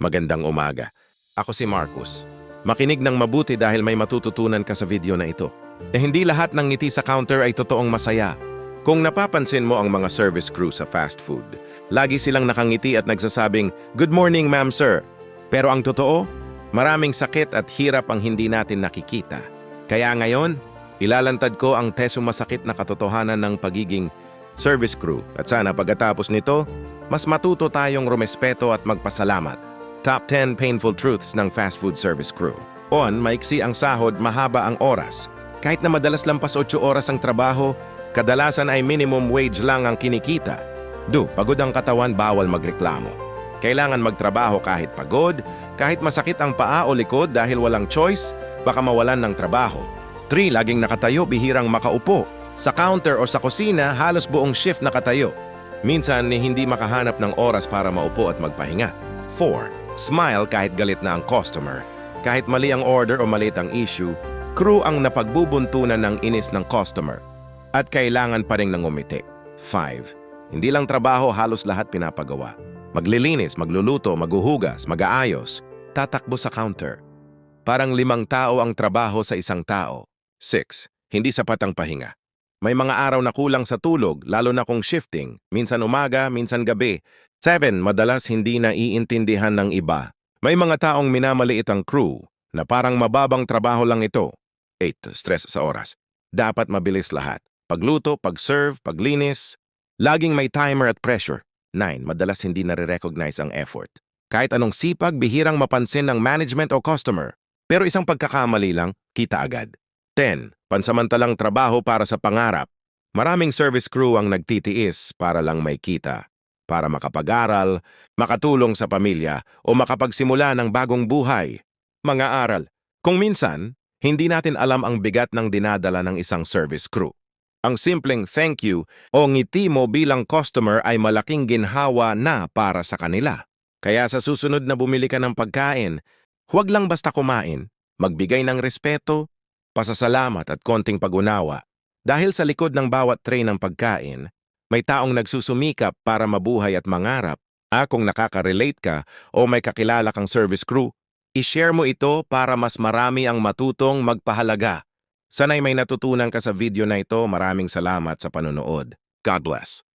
Magandang umaga. Ako si Marcus. Makinig ng mabuti dahil may matututunan ka sa video na ito. Eh hindi lahat ng ngiti sa counter ay totoong masaya. Kung napapansin mo ang mga service crew sa fast food, lagi silang nakangiti at nagsasabing, Good morning, ma'am, sir. Pero ang totoo, maraming sakit at hirap ang hindi natin nakikita. Kaya ngayon, ilalantad ko ang teso masakit na katotohanan ng pagiging service crew at sana pagkatapos nito, mas matuto tayong rumespeto at magpasalamat. Top 10 Painful Truths ng Fast Food Service Crew. On, maiksi ang sahod, mahaba ang oras. Kahit na madalas lampas 8 oras ang trabaho, kadalasan ay minimum wage lang ang kinikita. Do, pagod ang katawan, bawal magreklamo. Kailangan magtrabaho kahit pagod, kahit masakit ang paa o likod dahil walang choice, baka mawalan ng trabaho. 3. Laging nakatayo, bihirang makaupo. Sa counter o sa kusina, halos buong shift nakatayo. Minsan ni hindi makahanap ng oras para maupo at magpahinga. 4. Smile kahit galit na ang customer. Kahit mali ang order o maliit ang issue, crew ang napagbubuntunan ng inis ng customer. At kailangan pa rin ng umiti. 5. Hindi lang trabaho, halos lahat pinapagawa. Maglilinis, magluluto, maghuhugas, mag-aayos, tatakbo sa counter. Parang limang tao ang trabaho sa isang tao. 6. Hindi sapat ang pahinga. May mga araw na kulang sa tulog, lalo na kung shifting, minsan umaga, minsan gabi. 7. Madalas hindi naiintindihan ng iba. May mga taong minamaliit ang crew na parang mababang trabaho lang ito. 8. Stress sa oras. Dapat mabilis lahat. Pagluto, pag-serve, paglinis. Laging may timer at pressure. 9. Madalas hindi nare-recognize ang effort. Kahit anong sipag, bihirang mapansin ng management o customer. Pero isang pagkakamali lang, kita agad. 10. Pansamantalang trabaho para sa pangarap. Maraming service crew ang nagtitiis para lang may kita. Para makapag-aral, makatulong sa pamilya, o makapagsimula ng bagong buhay. Mga aral. Kung minsan, hindi natin alam ang bigat ng dinadala ng isang service crew. Ang simpleng thank you o ngiti mo bilang customer ay malaking ginhawa na para sa kanila. Kaya sa susunod na bumili ka ng pagkain, huwag lang basta kumain, magbigay ng respeto, pasasalamat at konting pag-unawa. Dahil sa likod ng bawat tray ng pagkain, may taong nagsusumikap para mabuhay at mangarap. Ah, kung nakaka-relate ka o may kakilala kang service crew, i-share mo ito para mas marami ang matutong magpahalaga. Sanay may natutunan ka sa video na ito, maraming salamat sa panonood. God bless.